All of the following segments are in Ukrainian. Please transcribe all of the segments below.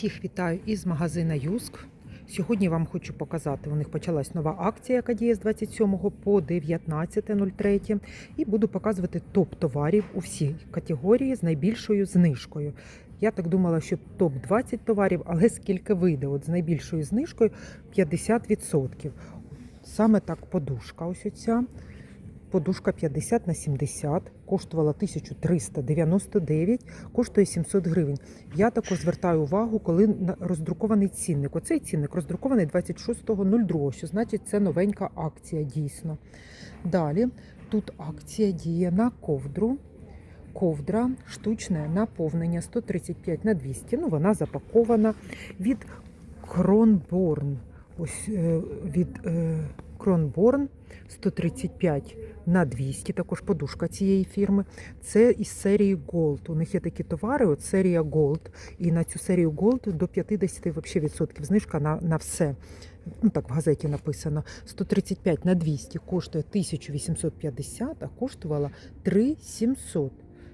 Всіх вітаю із магазина Юск. Сьогодні вам хочу показати, у них почалась нова акція, яка діє з 27 по 19.03. І буду показувати топ товарів у всій категорії з найбільшою знижкою. Я так думала, що топ 20 товарів, але скільки вийде? От з найбільшою знижкою 50%. Саме так подушка. Ось оця. Подушка 50 на 70, коштувала 1399, коштує 700 гривень. Я також звертаю увагу, коли роздрукований цінник. Оцей цінник роздрукований 26.02, що значить це новенька акція дійсно. Далі тут акція діє на ковдру. Ковдра штучне наповнення 135 на 200. Ну, вона запакована від Кронборн. Ось е, від е, Кронборн 135 на 200, також подушка цієї фірми. Це із серії Gold. У них є такі товари, от серія Gold. І на цю серію Gold до 50 вообще відсотків знижка на, на все. Ну так в газеті написано. 135 на 200 коштує 1850, а коштувала 3700.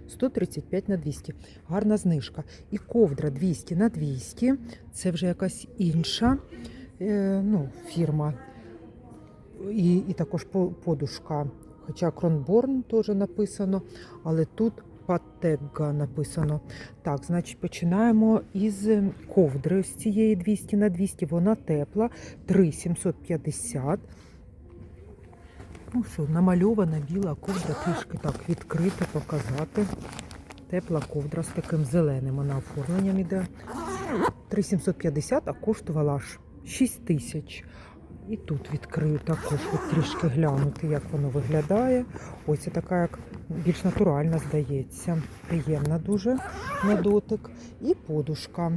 135 на 200. Гарна знижка. І ковдра 200 на 200. Це вже якась інша е, ну, фірма. І, і також подушка. Хоча Кронборн теж написано, але тут Патегга написано. Так, значить, починаємо із ковдри з цієї 200 на 200. Вона тепла, 3,750. Ну що, намальована біла ковдра, трішки так відкрита, показати. Тепла ковдра з таким зеленим вона оформленням іде. 3,750, а коштувала аж 6 тисяч. І тут відкрию також от трішки глянути, як воно виглядає. Ось це така, як більш натуральна, здається. Приємна дуже на дотик. І подушка.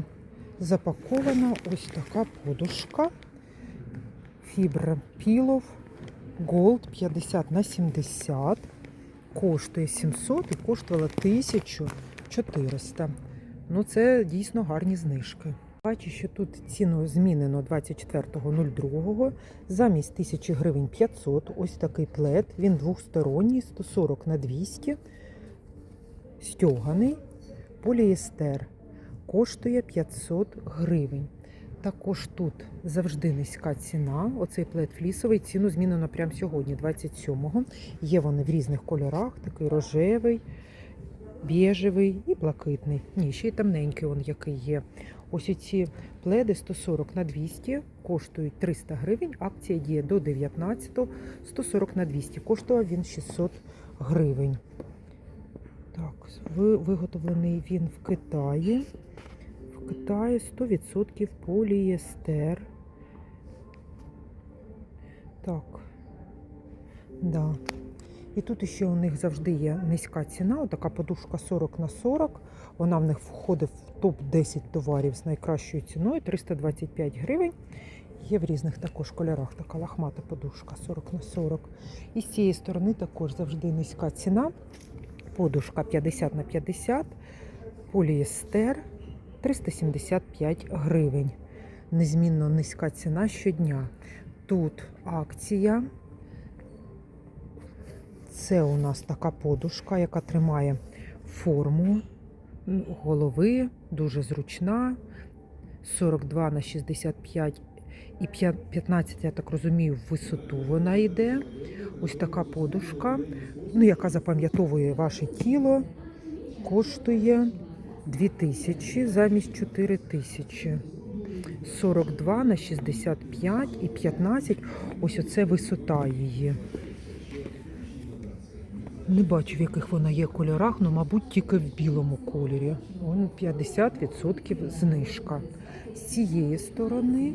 Запакована ось така подушка. Фібра Пілов. Голд 50 на 70. Коштує 700 і коштувала 1400. Ну, це дійсно гарні знижки. Бачу, що тут ціну змінено 24.02. Замість 1000 гривень 500. Ось такий плед. Він двохсторонній, 140 на 200. Стьоганий. Поліестер. Коштує 500 гривень. Також тут завжди низька ціна. Оцей плед флісовий. Ціну змінено прямо сьогодні, 27-го. Є вони в різних кольорах. Такий рожевий, біжевий і блакитний. Ні, ще й темненький он який є. Ось ці пледи 140 на 200 коштують 300 гривень. Акція діє до 19 140 на 200. Коштував він 600 гривень. Так, виготовлений він в Китаї. В Китаї 100% полієстер. Так. Да. І тут ще у них завжди є низька ціна. Отака подушка 40 на 40. Вона в них входить топ-10 товарів з найкращою ціною 325 гривень. Є в різних також кольорах така лахмата подушка 40 на 40. І з цієї сторони також завжди низька ціна. Подушка 50 на 50, поліестер 375 гривень. Незмінно низька ціна щодня. Тут акція. Це у нас така подушка, яка тримає форму голови, дуже зручна. 42 на 65 і п'я- 15, я так розумію, в висоту вона йде. Ось така подушка, ну, яка запам'ятовує ваше тіло, коштує 2000 замість 4000. 42 на 65 і 15. Ось оце висота її. Не бачу, в яких вона є кольорах, але, мабуть, тільки в білому кольорі. Вон 50% знижка. З цієї сторони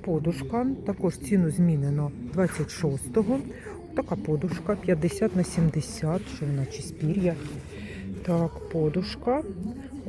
подушка, також ціну змінено 26-го. Така подушка 50 на 70, що вона чи спір'я. Так, подушка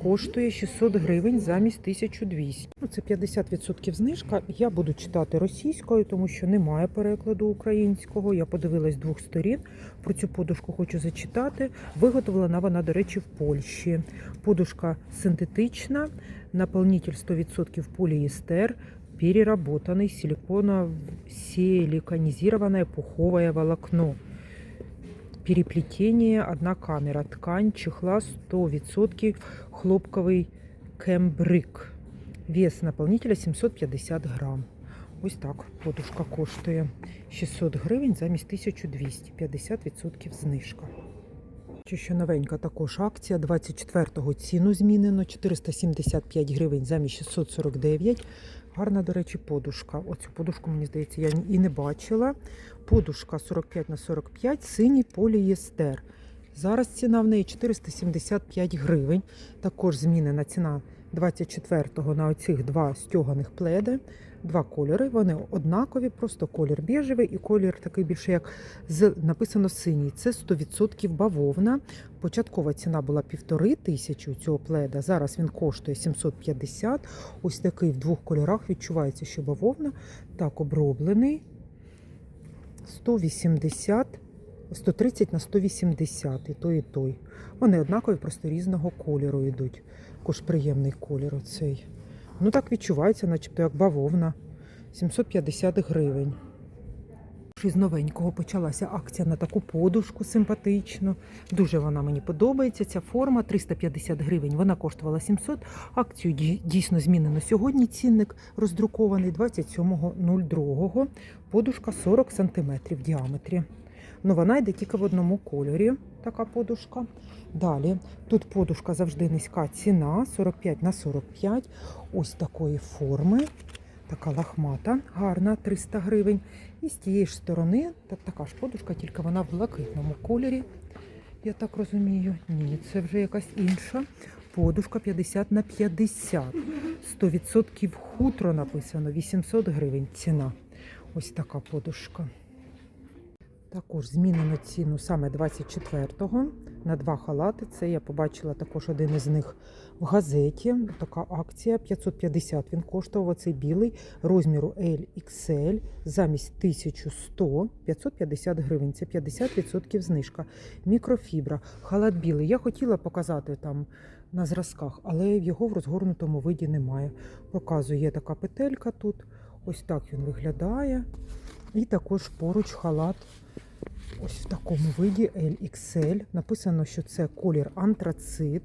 коштує 600 гривень замість 1200. Ну, це 50% знижка. Я буду читати російською, тому що немає перекладу українського. Я подивилась двох сторін. Про цю подушку хочу зачитати. Виготовлена вона, до речі, в Польщі. Подушка синтетична, наповнитель 100% поліестер, переработанный силиконов... силиконизированное пуховое волокно. Переплетение, одна камера, ткань, чехла 100% хлопковий кембрик. Вес наповнителя 750 грам. Ось так подушка коштує 600 гривень замість 1200, 50% знижка. Чи що новенька також акція 24-го ціну змінено 475 гривень замість 649. Гарна, до речі, подушка. Оцю подушку, мені здається, я і не бачила. Подушка 45 на 45, синій полієстер. Зараз ціна в неї 475 гривень. Також змінена ціна 24-го на оцих два стьоганих пледи. Два кольори. Вони однакові, просто колір біжевий і колір такий більше, як з написано синій. Це 100% бавовна. Початкова ціна була півтори тисячі у цього пледа. Зараз він коштує 750. Ось такий в двох кольорах відчувається, що бавовна. Так, оброблений. 180, 130 на 180, і той, і той. Вони однакові, просто різного кольору йдуть. Також приємний колір оцей. Ну так відчувається, начебто як бавовна. 750 гривень. З новенького почалася акція на таку подушку симпатичну. Дуже вона мені подобається. Ця форма 350 гривень. Вона коштувала 700. Акцію дійсно змінено сьогодні. Цінник роздрукований 27.02. Подушка 40 см в діаметрі. Ну, вона йде тільки в одному кольорі. Така подушка. Далі тут подушка завжди низька ціна 45 на 45. Ось такої форми. Така лахмата, гарна, 300 гривень. І з тієї ж сторони так, така ж подушка, тільки вона в блакитному кольорі. Я так розумію. Ні, це вже якась інша. Подушка 50 на 50. 100% хутро написано, 800 гривень ціна. Ось така подушка. Також змінено ціну саме 24-го на два халати. Це я побачила також один із них в газеті. Така акція 550 він коштував. Оцей білий розміру LXL замість 1100 550 гривень. Це 50% знижка. Мікрофібра. Халат білий. Я хотіла показати там на зразках, але його в розгорнутому виді немає. Показую, є така петелька тут. Ось так він виглядає. І також поруч халат ось в такому виді LXL. Написано, що це колір антрацит.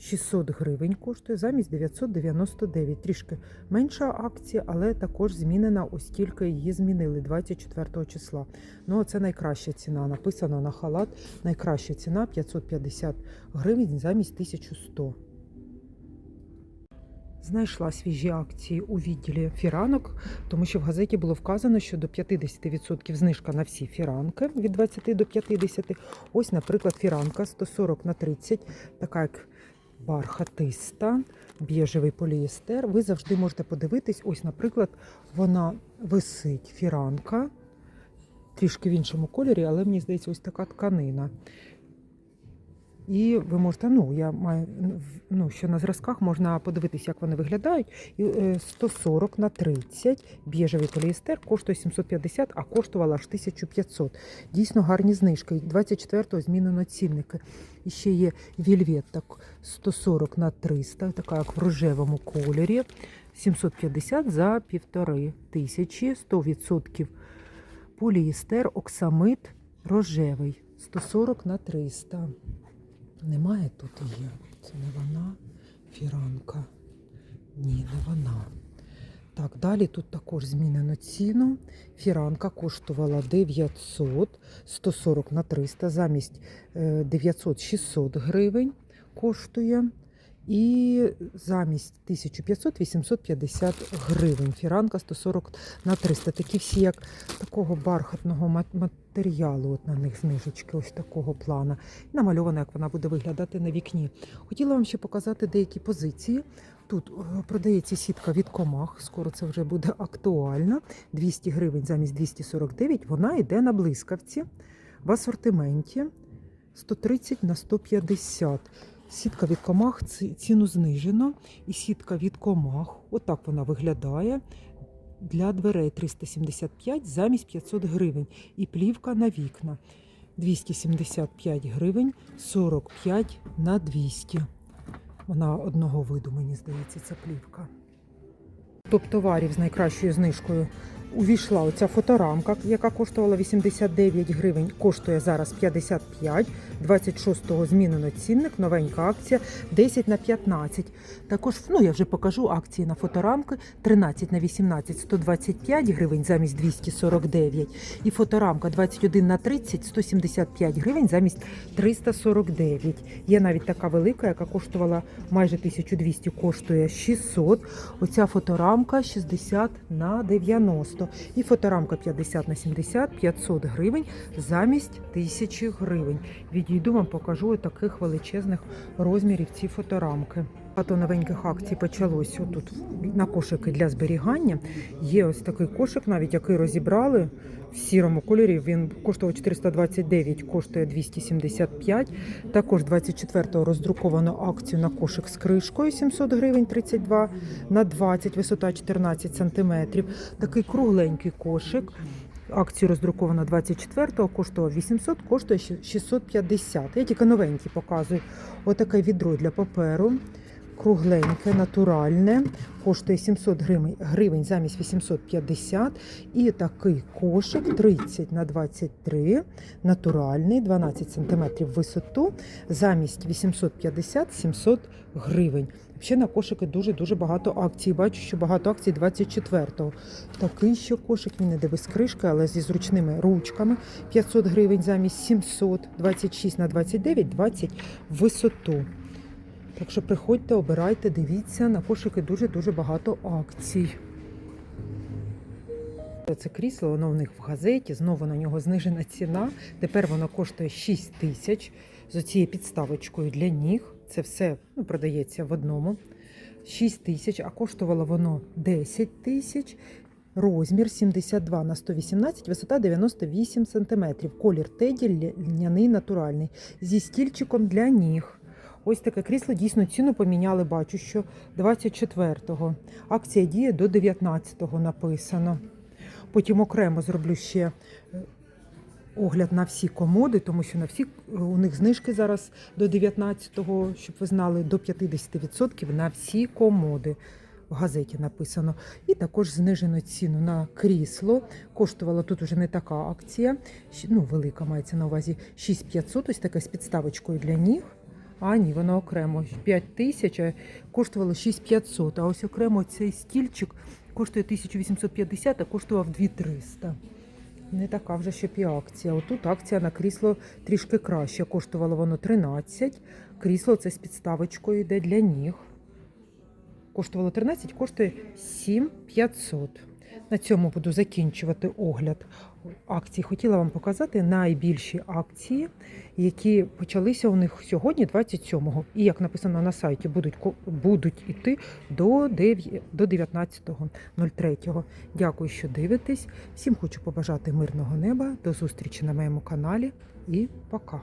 600 гривень коштує замість 999. Трішки менша акція, але також змінена, ось тільки її змінили 24 числа. Ну, це найкраща ціна. Написано на халат. Найкраща ціна 550 гривень замість 1100. Знайшла свіжі акції у відділі фіранок, тому що в газеті було вказано, що до 50% знижка на всі фіранки від 20 до 50. Ось, наприклад, фіранка 140 на 30, така як бархатиста, біжевий полієстер. Ви завжди можете подивитись. Ось, наприклад, вона висить фіранка, трішки в іншому кольорі, але мені здається, ось така тканина. І ви можете, ну я маю ну, що на зразках можна подивитися, як вони виглядають. І е, 140 на 30 біжевий поліестер коштує 750, а коштувала аж 1500. Дійсно гарні знижки. 24-го змінено цінники. І ще є вільвет так 140 на 300, така як в рожевому кольорі. 750 за півтори тисячі, 100% поліестер, оксамит рожевий. 140 на 300. Немає тут є. Це не вона. Фіранка. Ні, не вона. Так, далі тут також змінено ціну. Фіранка коштувала 900, 140 на 300, замість 900-600 гривень коштує. І замість 1500-850 гривень. Фіранка 140 на 300. Такі всі, як такого бархатного матеріалу, от на них знижечки, ось такого плана. Намальована, як вона буде виглядати на вікні. Хотіла вам ще показати деякі позиції. Тут е, продається сітка від комах, скоро це вже буде актуально. 200 гривень замість 249. Вона йде на блискавці в асортименті 130 на 150. Сітка від комах ціну знижено. І сітка від комах, отак вона виглядає. Для дверей 375 замість 500 гривень. І плівка на вікна 275 гривень, 45 на 200. Вона одного виду, мені здається, ця плівка. топ-товарів з найкращою знижкою увійшла оця фоторамка, яка коштувала 89 гривень, коштує зараз 55. 26-го змінено цінник, новенька акція 10 на 15. Також, ну я вже покажу акції на фоторамки 13 на 18 125 гривень замість 249. І фоторамка 21 на 30 175 гривень замість 349. Є навіть така велика, яка коштувала майже 1200, коштує 600. Оця фоторамка 60 на 90. І фоторамка 50 на 70 500 гривень замість 1000 гривень. Відійду вам покажу таких величезних розмірів ці фоторамки. Багато новеньких акцій почалось тут на кошики для зберігання. Є ось такий кошик, навіть який розібрали в сірому кольорі. Він коштував 429, коштує 275. Також 24-го роздруковано акцію на кошик з кришкою 700 гривень 32 на 20, висота 14 сантиметрів. Такий кругленький кошик. Акцію роздруковано 24-го, коштував 800, коштує 650. Я тільки новенькі показую. Отаке відро для паперу. Кругленьке, натуральне, коштує 700 гривень, замість 850. І такий кошик 30 на 23, натуральний, 12 см висоту, замість 850-700 гривень. Ще на кошики дуже-дуже багато акцій. Бачу, що багато акцій 24-го. Такий ще кошик, він іде без кришки, але зі зручними ручками. 500 гривень замість 700, 26 на 29, 20 висоту. Так що приходьте, обирайте, дивіться, на кошики дуже-дуже багато акцій. Це крісло, воно в них в газеті, знову на нього знижена ціна. Тепер воно коштує 6 тисяч з цією підставочкою для ніг. Це все ну, продається в одному. 6 тисяч, а коштувало воно 10 тисяч. Розмір 72 на 118, висота 98 см. Колір теді льняний натуральний. Зі стільчиком для ніг. Ось таке крісло дійсно ціну поміняли. Бачу, що 24-го. Акція діє до 19-го написано. Потім окремо зроблю ще е, огляд на всі комоди, тому що на всі у них знижки зараз до 19-го, щоб ви знали, до 50% на всі комоди. В газеті написано. І також знижено ціну на крісло. Коштувала тут уже не така акція. Ну, велика мається на увазі 6500, ось таке з підставочкою для ніг. А ні, воно окремо 5 тисяч, а коштувало 6500. А ось окремо цей стільчик коштує 1850, а коштував 2300. Не така вже щоб і акція. Отут акція на крісло трішки краще. Коштувало воно 13. Крісло це з підставочкою йде для ніг. Коштувало 13, коштує 7500. На цьому буду закінчувати огляд акцій. Хотіла вам показати найбільші акції, які почалися у них сьогодні, 27-го. І як написано на сайті, будуть, будуть іти до 9 до 19.03. Дякую, що дивитесь. Всім хочу побажати мирного неба. До зустрічі на моєму каналі і пока.